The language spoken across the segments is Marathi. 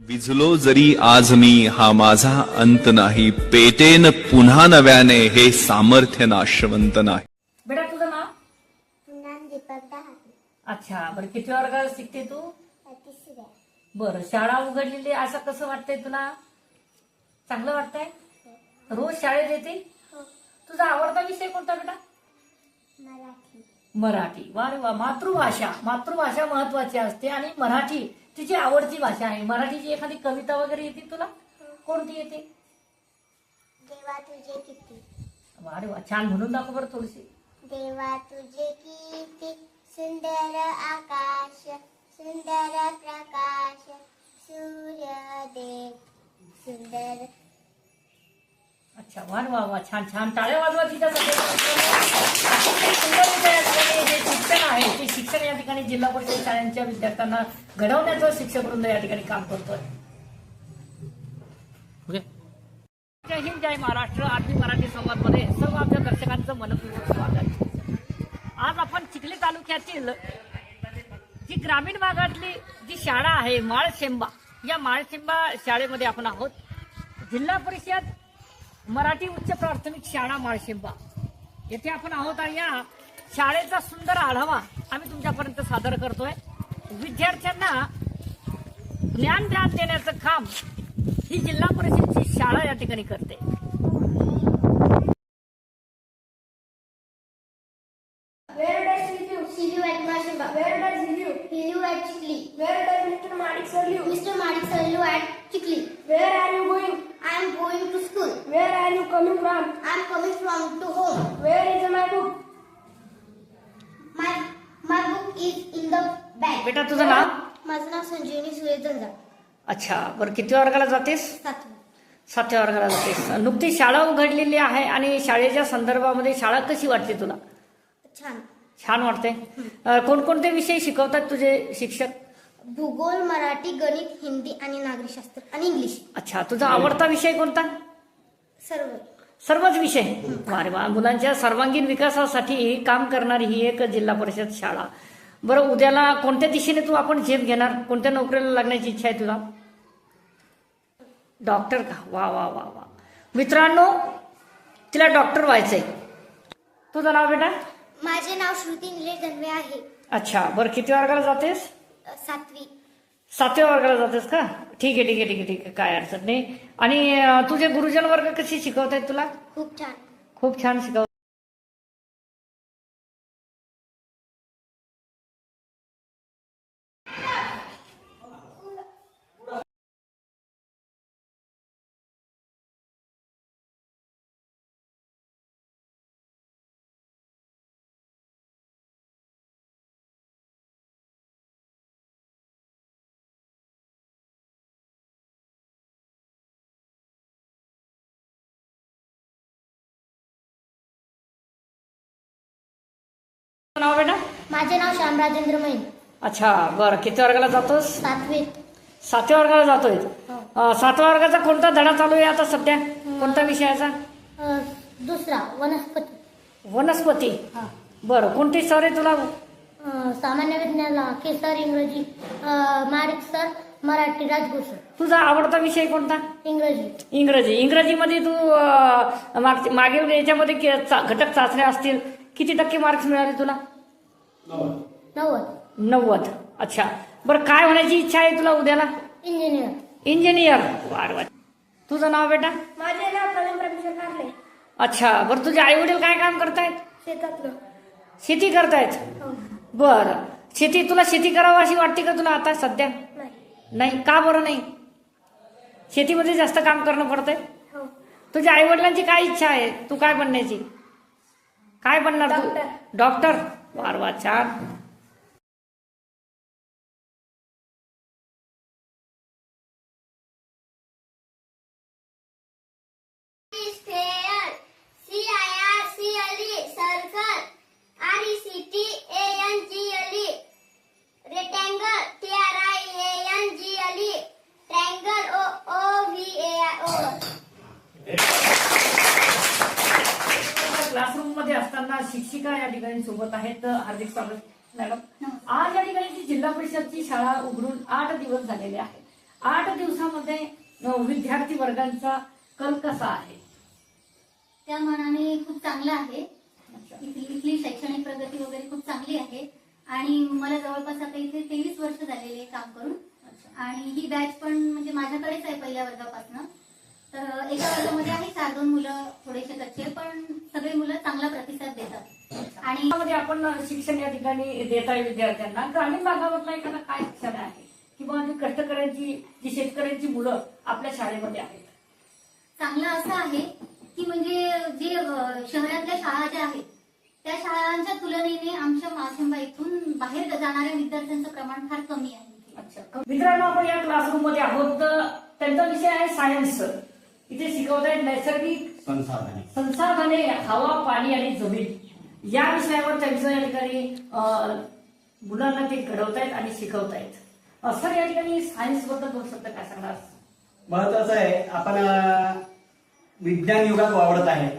विझलो जरी आज मी हा माझा अंत नाही. पेटेन पुन्हा नव्याने हे सामर्थ्य नाशवंत नाही. बेटा तुझं नाव? पुन्हा दीपक दहावी अच्छा बरं किती वर्गाला शिकते तू? तिसऱ्या बरं शाळा उघडलेली असं कसं वाटतंय तुला? चांगलं वाटतंय? रोज शाळेत येते? हो. तुझा आवडता विषय कोणता बेटा? मराठी. मराठी. वा रे वा मातृभाषा. मातृभाषा महत्वाची असते आणि मराठी तिची आवडती भाषा आहे. मराठीची एखादी कविता वगैरे येते तुला? कोणती येते? देवा तुझे किती. वा रे वा छान. म्हणून दाखव बरं थोडीशी. देवा तुझे किती सुंदर आकाश सुंदर प्रकाश सूर्य देव सुंदर. अच्छा वा वा छान. छान. टाळ्या वाजवा तिच्यासाठी अतिशय सुंदर विषय असलेले जे शिक्षण आहे ते शिक्षण या ठिकाणी जिल्हा परिषद शाळांच्या विद्यार्थ्यांना घडवण्याचं शिक्षक वृंद या ठिकाणी काम करतोय. जय हिंद जय महाराष्ट्र. मराठी संवादमध्ये सर्व आमच्या दर्शकांचं मनपूर्वक स्वागत. आज आपण चिखली तालुक्यातील जी ग्रामीण भागातली जी शाळा आहे माळशेंबा या माळशेंबा शाळेमध्ये आपण आहोत. जिल्हा परिषद मराठी उच्च प्राथमिक शाळा माळशेंबा. येथे आपण आहोत आणि या शाळेचा सुंदर आढावा आम्ही तुमच्यापर्यंत सादर करतोय विद्यार्थ्यांना ज्ञान ज्ञान देण्याचं काम ही जिल्हा परिषदची शाळा या ठिकाणी करते Where does he live? He live at Mashimba. Where does he live? He live at Chikli. Where does Mr. Madik sir live? Mr. Madik sir live at Chikli. Where are you going? I am going to school. Where are you coming from? I am coming from to home. Where is my book? My my book is in the bag. बेटा तुझं नाव? माझं नाव संजीवनी सुरेश जंजाळ अच्छा बरं किती वर्गाला जातेस? सातवी. सातव्या वर्गाला जातेस. नुकतीच शाळा उघडलेली आहे आणि शाळेच्या संदर्भामध्ये शाळा कशी वाटते तुला? छान. छान वाटते. अं, कोणकोणते विषय शिकवतात तुझे शिक्षक? भूगोल मराठी गणित हिंदी आणि नागरिकशास्त्र आणि इंग्लिश. अच्छा तुझा आवडता विषय कोणता? सर्व. सर्वच विषय. अरे वा मुलांच्या सर्वांगीण विकासासाठी काम करणारी ही एक जिल्हा परिषद शाळा. बरं उद्याला कोणत्या दिशेने तू आपण झेप घेणार? कोणत्या नोकरीला लागण्याची इच्छा आहे तुला? डॉक्टर का? वा वा वा वा. मित्रांनो तिला डॉक्टर व्हायचंय. तुझं नाव बेटा? माझे नाव श्रुती निलेश धनवे आहे. अच्छा बरं किती वर्गाला जातेस? सातवी. सातव्या वर्गाला जातेस का? ठीक आहे ठीक आहे ठीक आहे ठीक आहे. काय अडचण नाही. आणि अं, तुझे गुरुजन वर्ग कसे शिकवतायत तुला? खूप छान. खूप छान शिकव नाव बेटा? माझे नाव श्यामराजेंद्र मैन अच्छा बरं. किती वर्गाला जातोस? सातवीत सातव्या वर्गाला जातोय? हो. अं, सातव्या वर्गाचा कोणता धडा चालू आहे आता सध्या? कोणत्या विषयाचा अ, दुसरा वनस्पती. वनस्पती. हा. बरं कोणती सर आहे तुला? अ, सामान्य विज्ञानला केसर इंग्रजी. अ, माडिक सर मराठी राजगुरू सर. तुझा आवडता विषय कोणता? इंग्रजी. इंग्रजी. इंग्रजीमध्ये तू अं, मागील याच्यामध्ये के- चा- घटक चाचण्या असतील. किती टक्के मार्क्स मिळाले तुला? नव्वद. नव्वद. अच्छा. बरं काय होण्याची इच्छा आहे तुला उद्याला? इंजिनियर इंजिनियर वार वार तुझं नाव बेटा? माझे नाव प्रवीण परमेश्वर कारले. अच्छा. बरं तुझे आई वडील काय काम करतायत? शेतातलं. शेती करतायत? हो. बरं. शेती तुला शेती करावं अशी वाटते का तुला आता सध्या? नाही. नाही? का बरं नाही? शेतीमध्ये जास्त काम करणं पडतंय? हो. तुझ्या आई वडिलांची काय इच्छा आहे? तू काय बनण्याची? काय बनणार तू? डॉक्टर. डॉक्टर शिक्षिका या ठिकाणी सोबत आहेत हार्दिक स्वागत मॅडम. आज या ठिकाणी जी जिल्हा परिषदची शाळा उघडून आठ दिवस झालेले आहेत. आठ दिवसामध्ये विद्यार्थी वर्गांचा कल कसा आहे? त्या मानाने खूप चांगलं आहे. इथली शैक्षणिक प्रगती वगैरे खूप चांगली आहे. आणि मला जवळपास आता इथे तेवीस वर्ष झालेले आहे काम करून. आणि ही बॅच पण म्हणजे माझ्याकडेच आहे पहिल्या वर्गापासून. तर एका वर्गामध्ये आहे चार दोन मुलं थोडेसे कच्चे पण सगळे मुलं चांगला प्रतिसाद देतात. आणि त्यामध्ये आपण शिक्षण या ठिकाणी देत आहे विद्यार्थ्यांना. ग्रामीण भागामधला एखादा काय शिक्षण आहे? किंवा जी कष्टकऱ्यांची जी शेतकऱ्यांची मुलं आपल्या शाळेमध्ये आहेत? चांगलं असं आहे की म्हणजे जे शहरातल्या शाळा ज्या आहेत त्या शाळांच्या तुलनेने आमच्या माशिंबा इथून बाहेर जाणाऱ्या विद्यार्थ्यांचं प्रमाण फार कमी आहे. अच्छा. मित्रांनो आपण या क्लासरूममध्ये आहोत. तर त्यांचा विषय आहे सायन्स. इथे शिकवत आहेत नैसर्गिक संसाधने. संसाधने हवा पाणी आणि जमीन. या विषयावर त्यांचं या ठिकाणी मुलांना ते घडवतायत आणि शिकवतायत. अं, सर या ठिकाणी सायन्सबद्दल दोन शब्द काय सांगणार? महत्वाचं आहे आपण विज्ञान युगात वावरत आहे.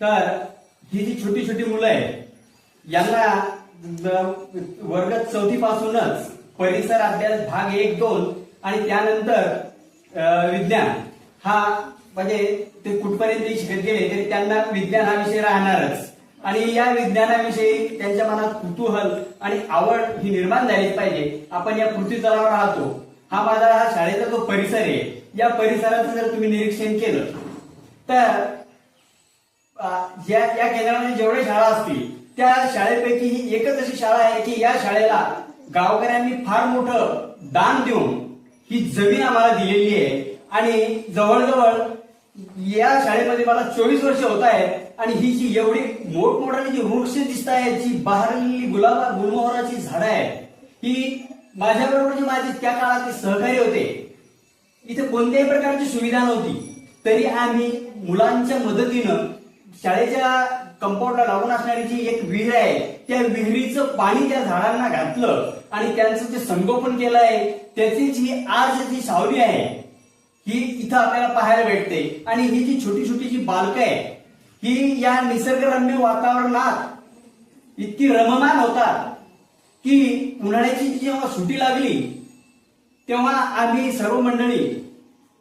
तर ही जी छोटी छोटी मुलं आहेत यांना वर्ग चौथी पासूनच परिसर अभ्यास भाग एक दोन आणि त्यानंतर विज्ञान. हा म्हणजे ते कुठपर्यंत शिकत गेले तरी त्यांना विज्ञान हा विषय राहणारच. आणि या विज्ञानाविषयी त्यांच्या मनात कुतूहल आणि आवड ही निर्माण झालीच पाहिजे. आपण या पृथ्वी तलावर राहतो. हा माझा हा शाळेचा जो परिसर आहे या परिसराचं जर तुम्ही निरीक्षण केलं तर या या केंद्रामध्ये जेवढ्या शाळा असतील त्या शाळेपैकी ही एकच अशी शाळा आहे की या शाळेला गावकऱ्यांनी फार मोठं दान देऊन ही जमीन आम्हाला दिलेली आहे. आणि जवळजवळ या शाळेमध्ये मला चोवीस वर्ष होत आहे आणि ही जी एवढी मोठमोठाली जी वृक्ष दिसत आहे जी बहरलेली गुलाबा गुलमोहराची झाडं आहे ही माझ्याबरोबर जी माझी त्या काळातले सहकारी होते इथे कोणत्याही प्रकारची सुविधा नव्हती. तरी आम्ही मुलांच्या मदतीनं शाळेच्या कंपाऊंडला लागून असणारी जी एक विहीर आहे त्या विहिरीचं पाणी त्या झाडांना घातलं आणि त्यांचं जे संगोपन केलं आहे त्याची जी आज जी सावली आहे ही इथं आपल्याला पाहायला भेटते. आणि ही जी छोटी छोटी जी बालकं आहे ही या निसर्गरम्य वातावरणात इतकी रममान होतात की उन्हाळ्याची जेव्हा सुट्टी लागली तेव्हा आम्ही सर्व मंडळी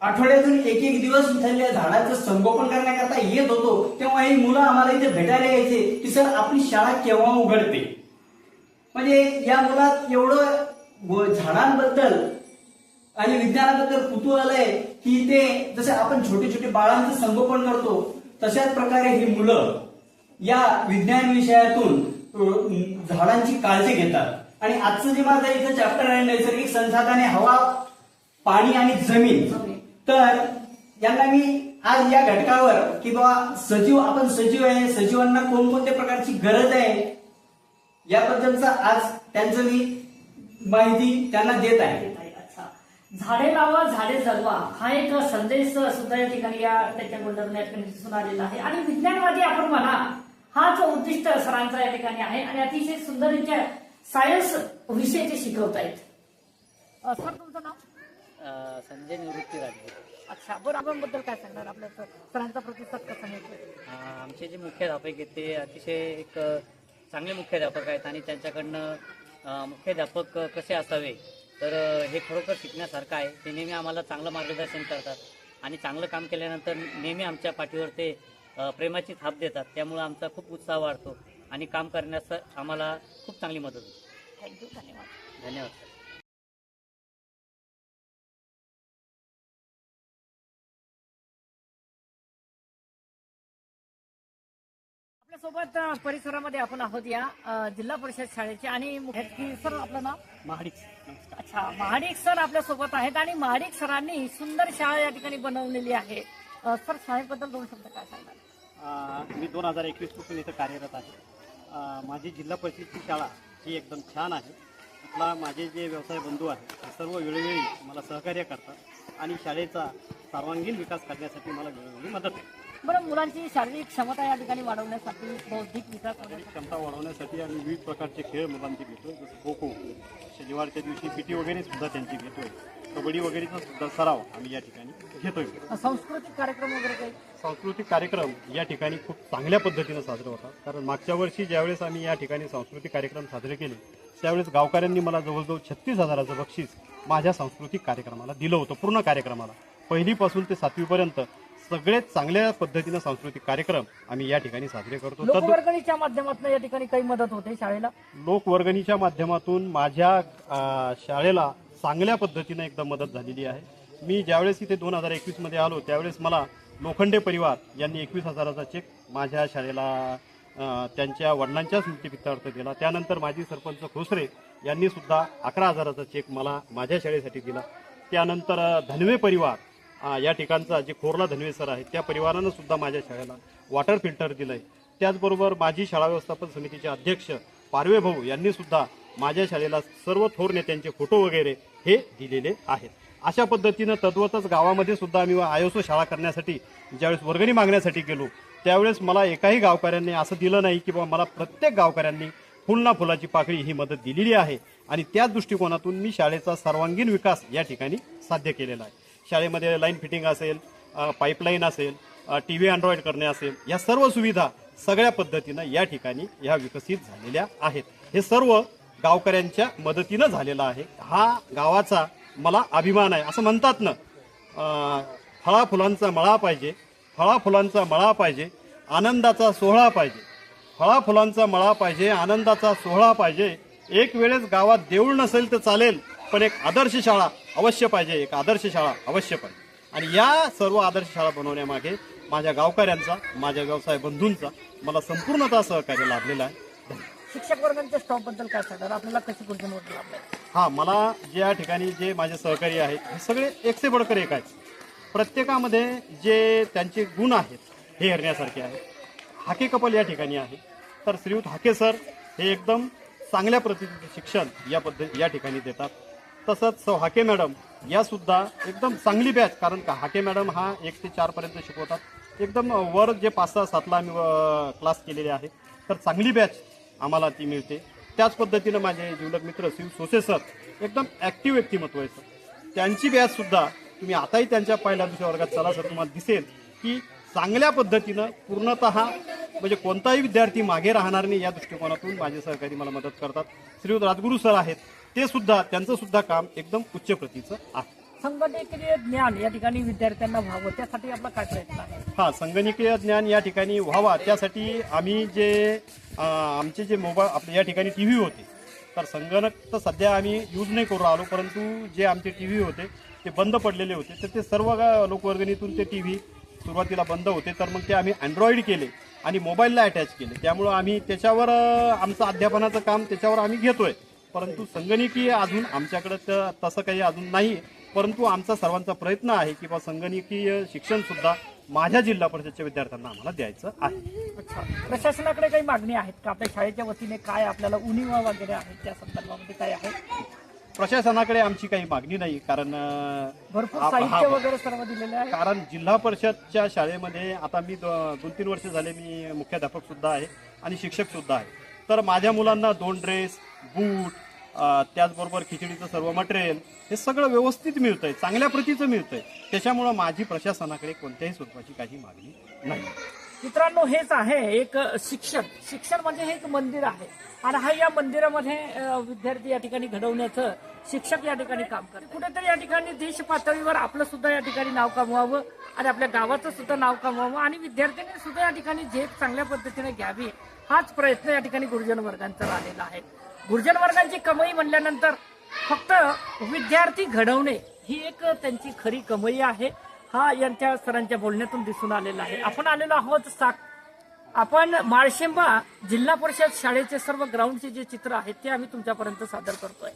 आठवड्यातून एक एक दिवस इथल्या झाडाचं संगोपन करण्याकरता येत होतो. तेव्हा ही मुलं आम्हाला इथे भेटायला यायचे की सर आपली शाळा केव्हा उघडते? म्हणजे या मुलात एवढं झाडांबद्दल आणि विज्ञानाबद्दल कुतूहल आहे. की ते जसे आपण छोटे छोटे बाळांचं संगोपन करतो तशाच प्रकारे ही मुलं या विज्ञान विषयातून झाडांची काळजी घेतात. आणि आजचं जे माझं इथं चॅप्टर आहे नैसर्गिक संसाधने हवा पाणी आणि जमीन. तर यांना मी आज या घटकावर की बाबा सजीव आपण सजीव आहे सजीवांना कोणकोणत्या प्रकारची गरज आहे याबद्दलचा आज त्यांचं मी माहिती त्यांना देत आहे. झाडे लावा झाडे जगवा. हा एक संदेश सुद्धा या ठिकाणी या त्याच्याबद्दल या ठिकाणी दिसून आलेला आहे. आणि विज्ञानवादी आपण म्हणा हाच उद्दिष्ट सरांचा या ठिकाणी आहे आणि अतिशय सुंदररित्या सायन्स विषय ते शिकवतायत अ, सर तुमचं नाव? संजय निवृत्ती राजे. अच्छा बरं आपण बद्दल काय सांगणार? आपल्या सर- सरांचा प्रतिसाद कसा मिळतो आमचे जे मुख्याध्यापक आहेत ते अतिशय एक चांगले मुख्याध्यापक आहेत आणि त्यांच्याकडनं मुख्याध्यापक कसे असावे तर हे खरोखर शिकण्यासारखं आहे. ते नेहमी आम्हाला चांगलं मार्गदर्शन करतात. आणि चांगलं काम केल्यानंतर नेहमी आमच्या पाठीवर ते प्रेमाची थाप देतात. त्यामुळे आमचा खूप उत्साह वाढतो. आणि काम करण्यास आम्हाला खूप चांगली मदत होते. थँक्यू धन्यवाद. धन्यवाद अ, परिसरामध्ये आपण आहोत या जिल्हा परिषद शाळेचे आणि सर आपलं नाव? महाडिक अच्छा महाडिक सर आपल्यासोबत आहेत आणि महाडिक सरांनी सुंदर शाळा या ठिकाणी बनवलेली आहे. सर शाळेबद्दल दोन शब्द काय सांगणार मी दोन हजार एकवीसपासून इथं कार्यरत आहे. माझी जिल्हा परिषदची शाळा ही एकदम छान आहे. इथला माझे जे व्यवसाय बंधू आहेत ते सर्व वेळोवेळी मला सहकार्य करतात आणि शाळेचा सर्वांगीण विकास करण्यासाठी मला वेळोवेळी मदत आहे बरं मुलांची शारीरिक क्षमता या ठिकाणी वाढवण्यासाठी बौद्धिक विकास शारीरिक क्षमता वाढवण्यासाठी आम्ही विविध प्रकारचे खेळ मुलांचे घेतो जसं खो खो शनिवारच्या दिवशी पी टी वगैरे सुद्धा त्यांची घेतोय. कबड्डी वगैरेचा सुद्धा सराव आम्ही या ठिकाणी घेतोय. सांस्कृतिक कार्यक्रम वगैरे काही? सांस्कृतिक कार्यक्रम या ठिकाणी खूप चांगल्या पद्धतीनं साजरे होतात. कारण मागच्या वर्षी ज्यावेळेस आम्ही या ठिकाणी सांस्कृतिक कार्यक्रम साजरे केले त्यावेळेस गावकऱ्यांनी मला जवळजवळ छत्तीस हजाराचं बक्षीस माझ्या सांस्कृतिक कार्यक्रमाला दिलं होतं पूर्ण कार्यक्रमाला. पहिलीपासून ते सातवीपर्यंत सगळे चांगल्या पद्धतीनं सांस्कृतिक कार्यक्रम आम्ही या ठिकाणी साजरे करतो. तद लोकवर्गणीच्या माध्यमातून या ठिकाणी काही मदत होते शाळेला? लोकवर्गणीच्या माध्यमातून माझ्या अ, शाळेला चांगल्या पद्धतीनं एकदम मदत झालेली आहे. मी ज्यावेळेस इथे दोन हजार एकवीसमध्ये आलो त्यावेळेस मला लोखंडे परिवार यांनी एकवीस हजाराचा चेक माझ्या शाळेला अ, त्यांच्या वडिलांच्या स्मृतिप्रित्यर्थ दिला. त्यानंतर माजी सरपंच खोसरे यांनी सुद्धा अकरा हजाराचा चेक मला माझ्या शाळेसाठी दिला. त्यानंतर अ, धनवे परिवार या ठिकाणचा जे खोरला धनवे सर आहे त्या परिवारानं सुद्धा माझ्या शाळेला वॉटर फिल्टर दिलं आहे त्याचबरोबर माजी शाळा व्यवस्थापन समितीचे अध्यक्ष पारवे भाऊ यांनी सुद्धा माझ्या शाळेला सर्व थोर नेत्यांचे फोटो वगैरे हे दिलेले आहेत. अशा पद्धतीनं तद्वतच गावामध्ये सुद्धा आम्ही आयोसो शाळा करण्यासाठी ज्यावेळेस वर्गणी मागण्यासाठी गेलो त्यावेळेस मला एकाही गावकऱ्यांनी असं दिलं नाही की बाबा मला प्रत्येक गावकऱ्यांनी फुलना फुलाची पाकळी ही मदत दिलेली आहे. आणि त्याच दृष्टिकोनातून मी शाळेचा सर्वांगीण विकास या ठिकाणी साध्य केलेला आहे. शाळेमध्ये लाईन फिटिंग असेल पाईपलाईन असेल टी व्ही अँड्रॉइड करणे असेल या सर्व सुविधा सगळ्या पद्धतीनं या ठिकाणी ह्या विकसित झालेल्या आहेत. हे सर्व गावकऱ्यांच्या मदतीनं झालेलं आहे. हा गावाचा मला अभिमान आहे. असं म्हणतात ना फळा फुलांचा मळा पाहिजे फळा फुलांचा मळा पाहिजे आनंदाचा सोहळा पाहिजे. फळा फुलांचा मळा पाहिजे आनंदाचा सोहळा पाहिजे. एक वेळेस गावात देऊळ नसेल तर चालेल. पण एक आदर्श शाळा अवश्य पाहिजे एक आदर्श शाळा अवश्य पाहिजे. आणि या सर्व आदर्श शाळा बनवण्यामागे माझ्या गावकऱ्यांचा माझ्या व्यवसाय बंधूंचा मला संपूर्णतः सहकार्य लाभलेलं आहे. शिक्षक वर्गांच्या स्टॉपबद्दल काय सांगणार आपल्याला कशी कुठे नोट लाभलाय हा मला ज्या ठिकाणी जे माझे सहकारी आहेत हे सगळे एकसे बडकर एक आहेत. प्रत्येकामध्ये जे त्यांचे गुण आहेत हे हरण्यासारखे आहेत. हाके कपल या ठिकाणी आहे. तर श्रीयुत हाके सर हे एकदम चांगल्या प्रतीचं शिक्षण या पद्धती या ठिकाणी देतात. तसंच सौ हाके मॅडम या सुद्धा एकदम चांगली बॅच कारण का हाके मॅडम हा एक ते चारपर्यंत शिकवतात. एकदम वर जे पाच सहा सातला आम्ही क्लास केलेले आहे तर चांगली बॅच आम्हाला ती मिळते. त्याच पद्धतीनं माझे जीवलक मित्र शिव सोसे सर एकदम ॲक्टिव्ह व्यक्तिमत्व आहे सर त्यांची बॅच सुद्धा तुम्ही आताही त्यांच्या पहिल्या दुसऱ्या वर्गात चला सर तुम्हाला दिसेल की चांगल्या पद्धतीनं पूर्णतः म्हणजे कोणताही विद्यार्थी मागे राहणार नाही या दृष्टिकोनातून माझे सहकारी मला मदत करतात. श्रीयुत राजगुरू सर आहेत. ते सुद्धा त्यांचं सुद्धा काम एकदम उच्च प्रतीचं आहे. संगणकीय ज्ञान या ठिकाणी विद्यार्थ्यांना व्हावं त्यासाठी आपला काय प्रयत्न आहे? हा संगणकीय ज्ञान या ठिकाणी व्हावा त्यासाठी आम्ही जे अं, आमचे जे मोबाईल आपले या ठिकाणी टी व्ही होते. तर संगणक तर सध्या आम्ही यूज नाही करू आलो परंतु जे आमचे टी व्ही होते ते बंद पडलेले होते. तर ते सर्व गा- लोकवर्गणीतून ते टी व्ही सुरुवातीला बंद होते तर मग ते आम्ही अँड्रॉइड केले आणि मोबाईलला अटॅच केले. त्यामुळं आम्ही त्याच्यावर अं, आमचं अध्यापनाचं काम त्याच्यावर आम्ही घेतोय. परंतु संगणकीय अजून आमच्याकडे त- तसं काही अजून नाही परंतु आमचा सर्वांचा प्रयत्न आहे की बा संगणकीय शिक्षण सुद्धा माझ्या जिल्हा परिषदच्या विद्यार्थ्यांना आम्हाला द्यायचं आहे. अच्छा. प्रशासनाकडे काही मागणी आहेत का? आपल्या शाळेच्या वतीने काय आपल्याला उणिवा वगैरे आहेत? त्या संदर्भामध्ये काय आहे? प्रशासनाकडे आमची काही मागणी नाही कारण अं, भरपूर साहित्य हा- वगैरे सर्व दिलेले आहे. कारण जिल्हा परिषदच्या शाळेमध्ये आता मी दो- दोन तीन वर्ष झाले मी मुख्याध्यापक सुद्धा आहे आणि शिक्षक सुद्धा आहे. तर माझ्या मुलांना दोन ड्रेस बूट त्याचबरोबर खिचडीचं सर्व मटेरियल हे सगळं व्यवस्थित मिळतंय चांगल्या प्रतीचं मिळतंय. त्याच्यामुळं माझी प्रशासनाकडे कोणत्याही स्वरूपाची काही मागणी नाही. मित्रांनो हेच आहे एक शिक्षण. शिक्षण म्हणजे हे एक मंदिर आहे. आणि हा या मंदिरामध्ये विद्यार्थी या ठिकाणी घडवण्याचं शिक्षक या ठिकाणी काम करतात. कुठेतरी या ठिकाणी देश पातळीवर आपलं सुद्धा या ठिकाणी नाव कमवावं आणि आपल्या गावाचं सुद्धा नाव कमवावं आणि विद्यार्थ्यांनी सुद्धा या ठिकाणी झेप चांगल्या पद्धतीने घ्यावी हाच प्रयत्न या ठिकाणी गुरुजन वर्गांचा राहिलेला आहे. गुरुजन वर्गांची कमाई म्हणल्यानंतर फक्त विद्यार्थी घडवणे ही एक त्यांची खरी कमाई आहे. हा यांच्या सरांच्या बोलण्यातून दिसून आलेला आहे. आपण आलेलो आहोत साक आपण माळशेंबा जिल्हा परिषद शाळेचे सर्व ग्राउंडचे जे चित्र आहेत ते आम्ही तुमच्यापर्यंत सादर करतोय.